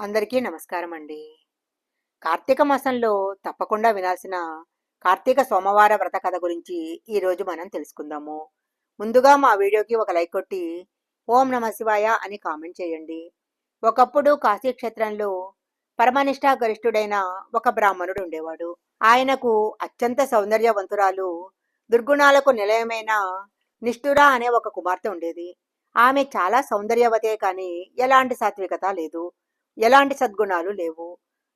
అందరికీ నమస్కారం అండి కార్తీక మాసంలో తప్పకుండా వినాల్సిన కార్తీక సోమవార వ్రత కథ గురించి ఈరోజు మనం తెలుసుకుందాము. ముందుగా మా వీడియోకి ఒక లైక్ కొట్టి ఓం నమ శివాయ అని కామెంట్ చేయండి. ఒకప్పుడు కాశీ క్షేత్రంలో గరిష్ఠుడైన ఒక బ్రాహ్మణుడు ఉండేవాడు. ఆయనకు అత్యంత సౌందర్యవంతురాలు దుర్గుణాలకు నిలయమైన నిష్ఠుర అనే ఒక కుమార్తె ఉండేది. ఆమె చాలా సౌందర్యవతే కానీ ఎలాంటి సాత్వికత లేదు. ఎలాంటి సద్గుణాలు లేవు.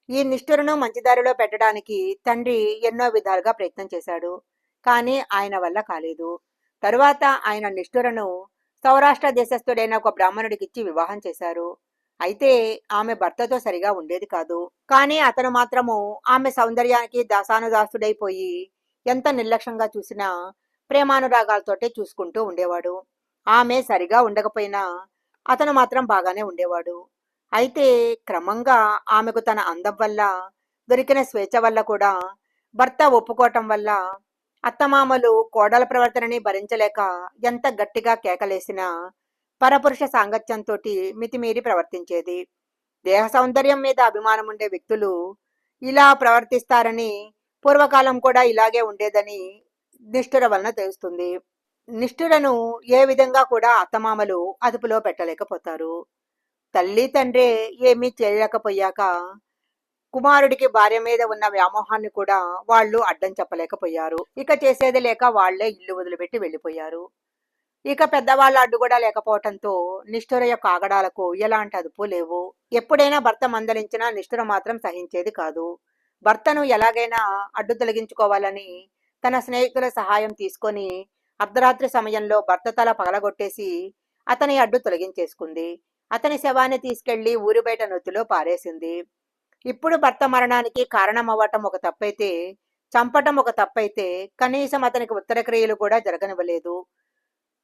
ఈ నిష్ఠురను మంచిదారిలో పెట్టడానికి తండ్రి ఎన్నో విధాలుగా ప్రయత్నం చేశాడు. కానీ ఆయన వల్ల కాలేదు. తరువాత ఆయన నిష్ఠురను సౌరాష్ట్ర దేశస్థుడైన ఒక బ్రాహ్మణుడికిచ్చి వివాహం చేశారు. అయితే ఆమె భర్తతో సరిగా ఉండేది కాదు. కానీ అతను మాత్రము ఆమె సౌందర్యానికి దాసానుదాసుడైపోయి ఎంత నిర్లక్ష్యంగా చూసినా ప్రేమానురాగాలతోటే చూసుకుంటూ ఉండేవాడు. ఆమె సరిగా ఉండకపోయినా అతను మాత్రం బాగానే ఉండేవాడు. అయితే క్రమంగా ఆమెకు తన అందం వల్ల దొరికిన స్వేచ్ఛ వల్ల కూడా భర్త ఒప్పుకోవటం వల్ల అత్తమామలు కోడల ప్రవర్తనని భరించలేక ఎంత గట్టిగా కేకలేసినా పరపురుష సాంగత్యంతో మితిమీరి ప్రవర్తించేది. దేహ సౌందర్యం మీద అభిమానం ఉండే వ్యక్తులు ఇలా ప్రవర్తిస్తారని పూర్వకాలం కూడా ఇలాగే ఉండేదని నిష్ఠుర వలన తెలుస్తుంది. నిష్ఠురను ఏ విధంగా కూడా అత్తమామలు అదుపులో పెట్టలేకపోతారు. తల్లి తండ్రి ఏమీ చేయలేకపోయాక కుమారుడికి భార్య మీద ఉన్న వ్యామోహాన్ని కూడా వాళ్ళు అడ్డం చెప్పలేకపోయారు. ఇక చేసేది లేక వాళ్ళే ఇల్లు వదిలిపెట్టి వెళ్ళిపోయారు. ఇక పెద్దవాళ్ళ అడ్డు కూడా లేకపోవటంతో నిష్ఠుర యొక్క ఆగడాలకు ఎలాంటి అదుపు లేవు. ఎప్పుడైనా భర్త మందలించినా నిష్ఠుర మాత్రం సహించేది కాదు. భర్తను ఎలాగైనా అడ్డు తొలగించుకోవాలని తన స్నేహితుల సహాయం తీసుకొని అర్ధరాత్రి సమయంలో భర్త తల పగలగొట్టేసి అతని అడ్డు తొలగించేసుకుంది. అతని శవాన్ని తీసుకెళ్ళి ఊరి బయట నొత్తిలో పారేసింది. ఇప్పుడు భర్త మరణానికి కారణమవ్వటం ఒక తప్పైతే చంపటం ఒక తప్పైతే కనీసం అతనికి ఉత్తర క్రియలు కూడా జరగనివ్వలేదు.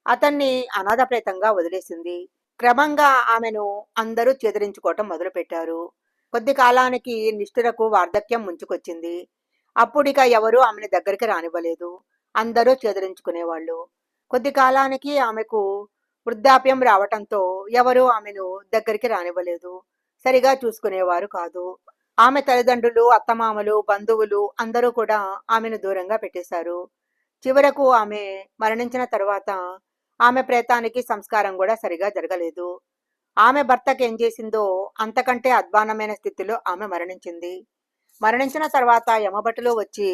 అతన్ని అనాథప్రేతంగా వదిలేసింది. క్రమంగా ఆమెను అందరూ చెదిరించుకోవటం మొదలుపెట్టారు. కొద్ది కాలానికి నిష్ఠురకు వార్ధక్యం ముంచుకొచ్చింది. అప్పుడిక ఎవరూ ఆమెను దగ్గరికి రానివ్వలేదు. అందరూ చెదిరించుకునేవాళ్ళు. కొద్ది కాలానికి ఆమెకు వృద్ధాప్యం రావటంతో ఎవరూ ఆమెను దగ్గరికి రానివ్వలేదు. సరిగా చూసుకునేవారు కాదు. ఆమె తల్లిదండ్రులు అత్తమామలు బంధువులు అందరూ కూడా ఆమెను దూరంగా పెట్టేశారు. చివరకు ఆమె మరణించిన తర్వాత ఆమె ప్రేతానికి సంస్కారం కూడా సరిగా జరగలేదు. ఆమె భర్తకి ఏం చేసిందో అంతకంటే అధ్వానమైన స్థితిలో ఆమె మరణించింది. మరణించిన తర్వాత యమభటులు వచ్చి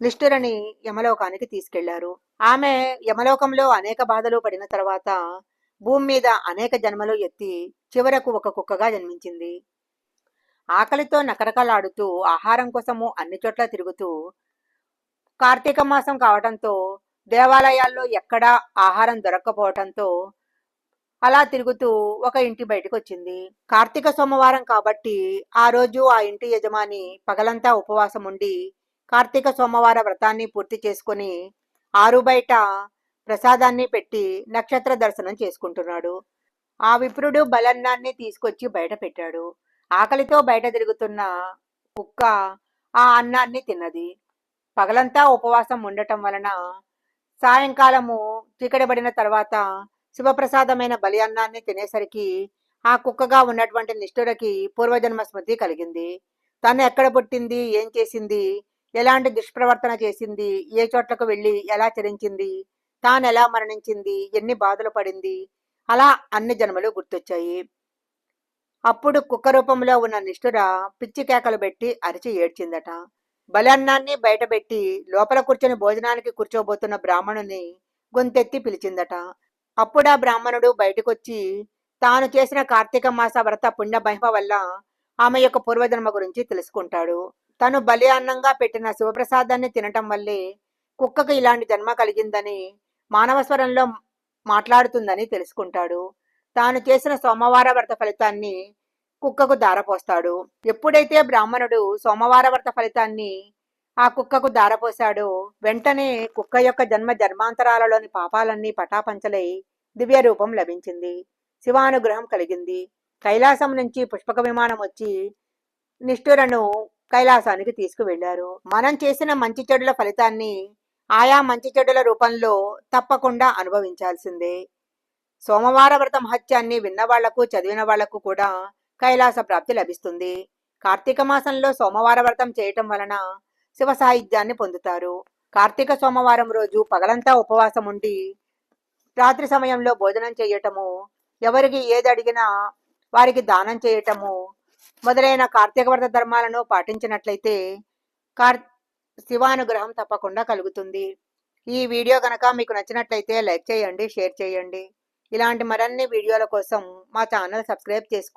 నిష్ఠురని యమలోకానికి తీసుకెళ్ళారు. ఆమె యమలోకంలో అనేక బాధలు పడిన తర్వాత భూమి మీద అనేక జన్మలు ఎత్తి చివరకు ఒక కుక్కగా జన్మించింది. ఆకలితో నకరకలాడుతూ ఆహారం కోసము అన్ని చోట్ల తిరుగుతూ కార్తీక మాసం కావటంతో దేవాలయాల్లో ఎక్కడా ఆహారం దొరక్కపోవటంతో అలా తిరుగుతూ ఒక ఇంటి బయటకు వచ్చింది కార్తీక సోమవారం కాబట్టి ఆ రోజు ఆ ఇంటి యజమాని పగలంతా ఉపవాసం ఉండి కార్తీక సోమవార వ్రతాన్ని పూర్తి చేసుకుని ఆరు బయట ప్రసాదాన్ని పెట్టి నక్షత్ర దర్శనం చేసుకుంటున్నాడు. ఆ విప్రుడు బలన్నాన్ని తీసుకొచ్చి బయట పెట్టాడు. ఆకలితో బయట తిరుగుతున్న కుక్క ఆ అన్నాన్ని తిన్నది. పగలంతా ఉపవాసం ఉండటం వలన సాయంకాలము చీకటిబడిన తర్వాత శివప్రసాదమైన బలి అన్నాన్ని తినేసరికి ఆ కుక్కగా ఉన్నటువంటి నిష్ఠురకి పూర్వజన్మ స్మృతి కలిగింది. తను ఎక్కడ పుట్టింది ఏం చేసింది ఎలాంటి దుష్ప్రవర్తన చేసింది ఏ చోట్లకు వెళ్ళి ఎలా చరించింది తాను ఎలా మరణించింది? ఎన్ని బాధలు పడింది? అలా అన్ని జన్మలు గుర్తొచ్చాయి. అప్పుడు కుక్క రూపంలో ఉన్న నిష్ఠుర పిచ్చి కేకలు పెట్టి అరిచి ఏడ్చిందట. బలన్నాన్ని బయటపెట్టి లోపల కూర్చొని భోజనానికి కూర్చోబోతున్న బ్రాహ్మణుని గొంతెత్తి పిలిచిందట. అప్పుడు ఆ బ్రాహ్మణుడు బయటకొచ్చి తాను చేసిన కార్తీక మాస వ్రత పుణ్య మహిమ వల్ల ఆమె యొక్క పూర్వజన్మ గురించి తెలుసుకుంటాడు. తను బలి అన్నంగా పెట్టిన శివప్రసాదాన్ని తినటం వల్లే కుక్కకు ఇలాంటి జన్మ కలిగిందని మానవ స్వరంలో మాట్లాడుతుందని తెలుసుకుంటాడు. తాను చేసిన సోమవార వ్రత ఫలితాన్ని కుక్కకు దారపోస్తాడు. ఎప్పుడైతే బ్రాహ్మణుడు సోమవార వ్రత ఫలితాన్ని ఆ కుక్కకు దారపోశాడో వెంటనే కుక్క యొక్క జన్మ జన్మాంతరాలలోని పాపాలన్నీ పటాపంచలై దివ్య రూపం లభించింది. శివానుగ్రహం కలిగింది. కైలాసం నుంచి పుష్పక విమానం వచ్చి నిష్ఠురను కైలాసానికి తీసుకువెళ్ళారు మనం చేసిన మంచి చెడుల ఫలితాన్ని ఆయా మంచి చెడుల రూపంలో తప్పకుండా అనుభవించాల్సిందే. సోమవార వ్రత మహత్యాన్ని విన్న వాళ్ళకు చదివిన వాళ్ళకు కూడా కైలాస ప్రాప్తి లభిస్తుంది. కార్తీక మాసంలో సోమవార వ్రతం చేయటం వలన శివ సాహిత్యాన్ని పొందుతారు. కార్తీక సోమవారం రోజు పగలంతా ఉపవాసం ఉండి రాత్రి సమయంలో భోజనం చేయటము ఎవరికి ఏది అడిగినా వారికి దానం చేయటము మొదలైన కార్తీక వ్రత ధర్మాలను పాటించినట్లయితే కార్ శివానుగ్రహం తప్పకుండా కలుగుతుంది. ఈ వీడియో కనుక మీకు నచ్చినట్లయితే లైక్ చేయండి షేర్ చేయండి. ఇలాంటి మరిన్ని వీడియోల కోసం మా ఛానల్ సబ్స్క్రైబ్ చేసుకోండి